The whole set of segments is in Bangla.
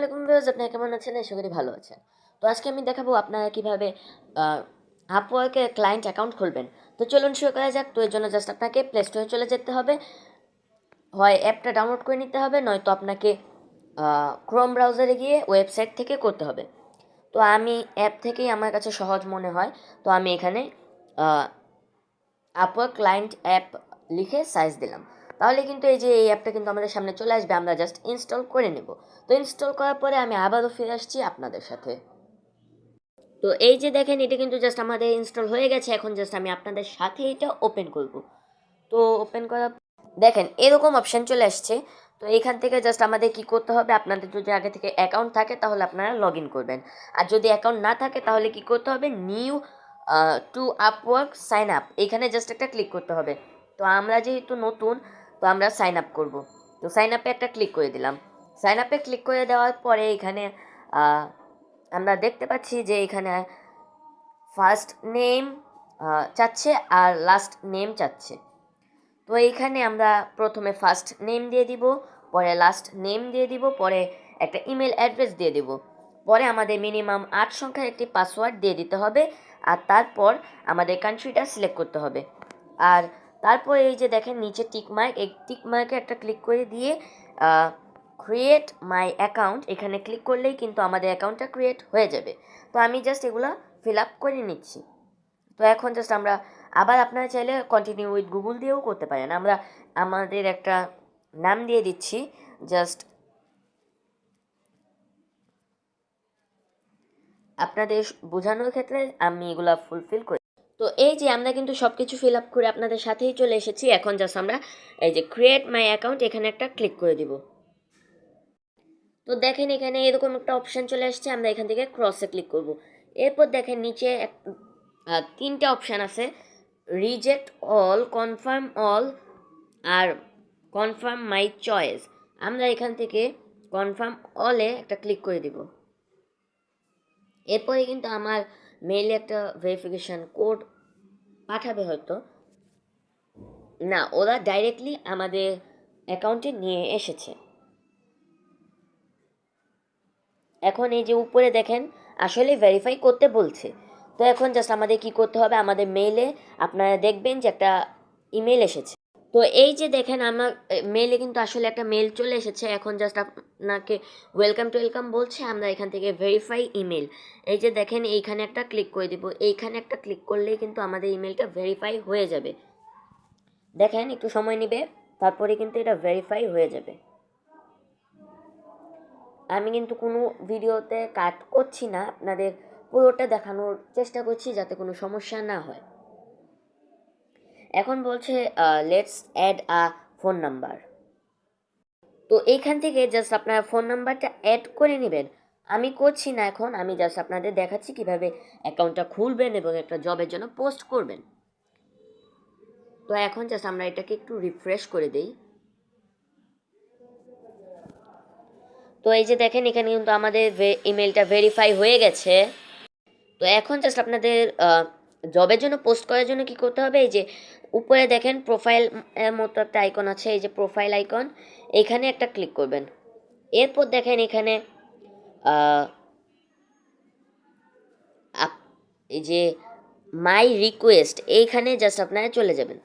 আলাইকুম ভিউয়ার্স আপনারা কেমন আছেন? আশা করি ভালো আছেন। তো আজকে আমি দেখাবো আপনারা কীভাবে আপওয়ার্কে ক্লায়েন্ট অ্যাকাউন্ট খুলবেন। তো চলুন শুরু করা যাক। তো এর জন্য জাস্ট আপনাকে প্লে স্টোরে চলে যেতে হবে। হয় অ্যাপটা ডাউনলোড করে নিতে হবে, নয়তো আপনাকে ক্রোম ব্রাউজারে গিয়ে ওয়েবসাইট থেকে করতে হবে। তো আমি অ্যাপ থেকেই আমার কাছে সহজ মনে হয়, তো আমি এখানে আপওয়ার্ক ক্লায়েন্ট অ্যাপ লিখে সাইজ দিলাম। তাহলে কিন্তু এই যে এই অ্যাপটা কিন্তু আমাদের সামনে চলে আসবে, আমরা জাস্ট ইনস্টল করে নেব। তো ইনস্টল করার পরে আমি আবারও ফিরে আসছি আপনাদের সাথে। তো এই যে দেখেন, এটা কিন্তু জাস্ট আমাদের ইনস্টল হয়ে গেছে, এখন জাস্ট আমি আপনাদের সাথে এটা ওপেন করব। তো ওপেন করা দেখেন, এরকম অপশান চলে আসছে। তো এখান থেকে জাস্ট আমাদের কি করতে হবে, আপনাদের যদি আগে থেকে অ্যাকাউন্ট থাকে, তাহলে আপনারা লগ ইন করবেন। আর যদি অ্যাকাউন্ট না থাকে, তাহলে কি করতে হবে new to Upwork sign up এখানে জাস্ট একটা ক্লিক করতে হবে। তো আমরা যেহেতু নতুন তো আমরা সাইন আপ করব। তো সাইন আপে একটা ক্লিক করে দিলাম। সাইন আপে ক্লিক করে দেওয়ার পরে এখানে আমরা দেখতে পাচ্ছি যে এখানে ফার্স্ট নেম চাচ্ছে আর লাস্ট নেম চাচ্ছে। তো এইখানে আমরা প্রথমে ফার্স্ট নেম দিয়ে দিব, পরে লাস্ট নেম দিয়ে দিব, পরে একটা ইমেল অ্যাড্রেস দিয়ে দিব। পরে আমাদের মিনিমাম আট সংখ্যার একটি পাসওয়ার্ড দিয়ে দিতে হবে, আর তারপর আমাদের কান্ট্রিটা সিলেক্ট করতে হবে। আর তারপর এই যে দেখেন নিচে টিক মার্ক এই টিক মার্কে একটা ক্লিক করে দিয়ে ক্রিয়েট মাই অ্যাকাউন্ট এখানে ক্লিক করলেই কিন্তু আমাদের অ্যাকাউন্টটা ক্রিয়েট হয়ে যাবে। তো আমি জাস্ট এগুলো ফিল আপ করে নিচ্ছি। তো এখন জাস্ট আমরা আবার আপনারা চাইলে কন্টিনিউ উইথ গুগল দিয়েও করতে পারেন। আমরা আমাদের একটা নাম দিয়ে দিচ্ছি জাস্ট আপনাদের বোঝানোর ক্ষেত্রে আমি এগুলো ফুলফিল করি। এই যে আমরা কিন্তু সব কিছু ফিল আপ করে আপনাদের সাথেই চলে এসেছি। এখন জাস্ট আমরা এই যে ক্রিয়েট মাই অ্যাকাউন্ট এখানে একটা ক্লিক করে দিব। তো দেখেন এখানে এরকম একটা অপশান চলে আসছে, আমরা এখান থেকে ক্রসে ক্লিক করব। এরপর দেখেন নিচে এক তিনটে অপশান আছে। রিজেক্ট অল কনফার্ম অল আর কনফার্ম মাই চয়েস আমরা এখান থেকে কনফার্ম অলে একটা ক্লিক করে দিব। এরপরে কিন্তু আমার মেইলে একটা ভেরিফিকেশান কোড পাঠাবে হয়তো। না, ওরা ডাইরেক্টলি আমাদের অ্যাকাউন্টে নিয়ে এসেছে। এখন এই যে উপরে দেখেন, আসলে ভেরিফাই করতে বলছে। তো এখন জাস্ট আমাদের কি করতে হবে? আমাদের মেইলে আপনারা দেখবেন যে একটা ইমেল এসেছে। তো এই যে দেখেন আমার মেলে কিন্তু আসলে একটা মেল চলে এসেছে। এখন জাস্ট আপনাকে ওয়েলকাম টু ওয়েলকাম বলছে, আমরা এখান থেকে ভেরিফাই ইমেল এই যে দেখেন, এইখানে একটা ক্লিক করে দিব। এইখানে একটা ক্লিক করলেই কিন্তু আমাদের ইমেলটা ভেরিফাই হয়ে যাবে। দেখেন, একটু সময় নেবে, তারপরে কিন্তু এটা ভেরিফাই হয়ে যাবে। আমি কিন্তু কোনো ভিডিওতে কাট করছি না, আপনাদের পুরোটা দেখানোর চেষ্টা করছি যাতে কোনো সমস্যা না হয়। এখন বলছে let's add a phone number তো এইখান থেকে জাস্ট আপনার ফোন নাম্বারটা অ্যাড করে নেবেন। আমি করছি না এখন, আমি জাস্ট আপনাদের দেখাচ্ছি কীভাবে অ্যাকাউন্টটা খুলবেন এবং একটা জবের জন্য পোস্ট করবেন। তো এখন জাস্ট আমরা এটাকে একটু রিফ্রেশ করে দেই। তো এই যে দেখেন, এখানে কিন্তু আমাদের ইমেলটা ভেরিফাই হয়ে গেছে। তো এখন জাস্ট আপনাদের জবের জন্য পোস্ট করার জন্য কি করতে হবে? এই যে উপরে দেখেন প্রোফাইল মতো একটা আইকন আছে, এই যে প্রোফাইল আইকন এখানে একটা ক্লিক করবেন। এরপর দেখেন এখানে এই যে মাই রিকোয়েস্ট এইখানে জাস্ট আপনারা চলে যাবেন।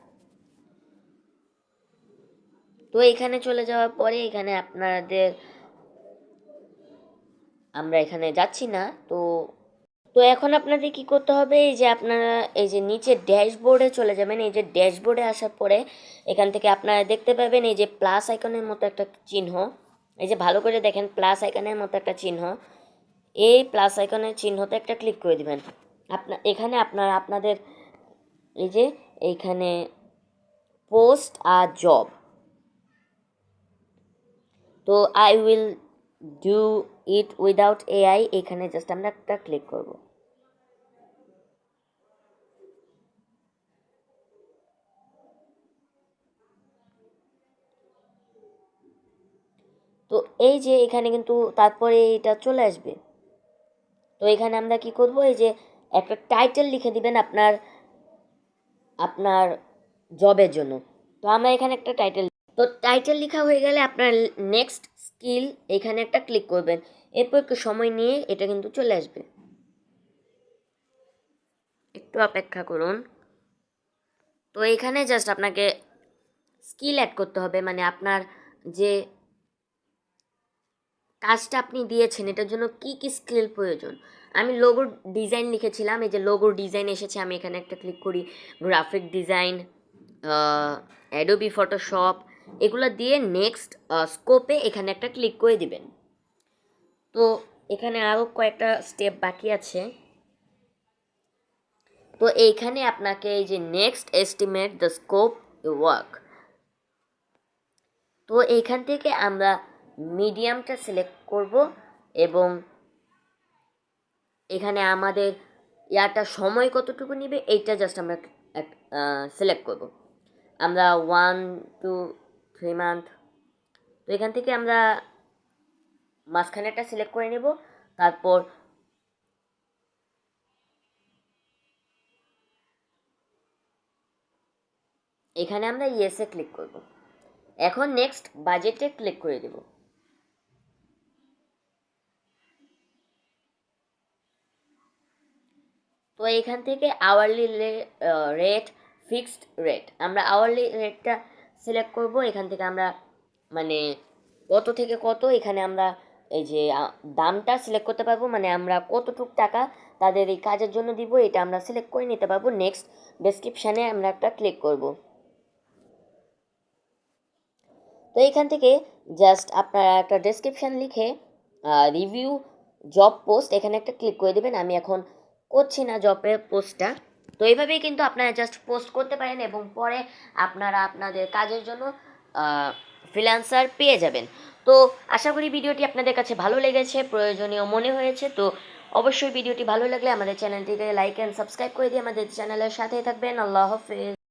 তো এখানে চলে যাওয়ার পরে এখানে আপনাদের, আমরা এখানে যাচ্ছি না, তো তো এখন আপনাদের কি করতে হবে? এই যে আপনারা, এই যে নিচে ড্যাশবোর্ডে চলে যাবেন। এই যে ড্যাশবোর্ডে আসার পরে এখান থেকে আপনারা দেখতে পাবেন এই যে প্লাস আইকনের মতো একটা চিহ্ন। এই যে ভালো করে দেখেন প্লাস আইকনের মতো একটা চিহ্ন। এই প্লাস আইকনের চিহ্নতে একটা ক্লিক করে দেবেন। আপনার এখানে আপনারা আপনাদের এই যে এইখানে পোস্ট আর জব তো I will do it without AI এখানে জাস্ট আমরা একটা ক্লিক করব তো এই যে এখানে কিন্তু তারপরে এটা চলে আসবে। তো এখানে আমরা কি করব? এই যে একটা টাইটেল লিখে দিবেন আপনার আপনার জবের জন্য। তো আমরা এখানে একটা টাইটেল তো টাইটেল লেখা হয়ে গেলে আপনার নেক্সট স্কিল এখানে একটা ক্লিক করবেন। এরপর একটু সময় নিয়ে এটা কিন্তু চলে আসবে। একটু অপেক্ষা করুন। তো এখানে জাস্ট আপনাকে স্কিল অ্যাড করতে হবে। মানে আপনার যে কাজটা আপনি দিয়েছেন, এটার জন্য কি কি স্কিল প্রয়োজন? আমি লোগোর ডিজাইন লিখেছিলাম, এই যে লোগোর ডিজাইন এসেছে, আমি এখানে একটা ক্লিক করি গ্রাফিক ডিজাইন অ্যাডোবি ফটোশপ এগুলো দিয়ে নেক্সট স্কোপে এখানে একটা ক্লিক করে দিবেন। তো এখানে আরও কয়েকটা স্টেপ বাকি আছে। তো এইখানে আপনাকে এই যে next estimate the scope work তো এইখান থেকে আমরা মিডিয়ামটা সিলেক্ট করব এবং এখানে আমাদের ইয়াটা সময় কতটুকু নেবে এইটা জাস্ট আমরা সিলেক্ট করব। আমরা ওয়ান টু থ্রি মান্থ তো এখান থেকে আমরা মাঝখানেটা সিলেক্ট করে নেব, তারপর এখানে আমরা ইয়েসে ক্লিক করব। এখন নেক্সট বাজেটে ক্লিক করে দেব। তো এখান থেকে আওয়ারলি রেট ফিক্সড রেট আমরা আওয়ারলি রেটটা সিলেক্ট করব, এখান থেকে আমরা মানে কত থেকে কত এখানে আমরা এই যে দামটা সিলেক্ট করতে পারব। মানে আমরা কতটুক টাকা তাদের এই কাজের জন্য দিব, এটা আমরা সিলেক্ট করে নিতে পারব। নেক্সট ডেসক্রিপশানে আমরা একটা ক্লিক করব। তো এখান থেকে জাস্ট আপনারা একটা ডেসক্রিপশান লিখে রিভিউ জব পোস্ট এখানে একটা ক্লিক করে দেবেন। আমি এখন করছি না জবের পোস্টটা তো এইভাবেই কিন্তু আপনারা জাস্ট পোস্ট করতে পারেন এবং পরে আপনারা আপনাদের কাজের জন্য ফ্রিল্যান্সার পেয়ে যাবেন। তো আশা করি ভিডিওটি আপনাদের কাছে ভালো লেগেছে, প্রয়োজনীয় মনে হয়েছে। তো অবশ্যই ভিডিওটি ভালো লাগলে আমাদের চ্যানেলটিকে লাইক অ্যান্ড সাবস্ক্রাইব করে দিয়ে আমাদের চ্যানেলের সাথেই থাকবেন। আল্লাহ হাফেজ।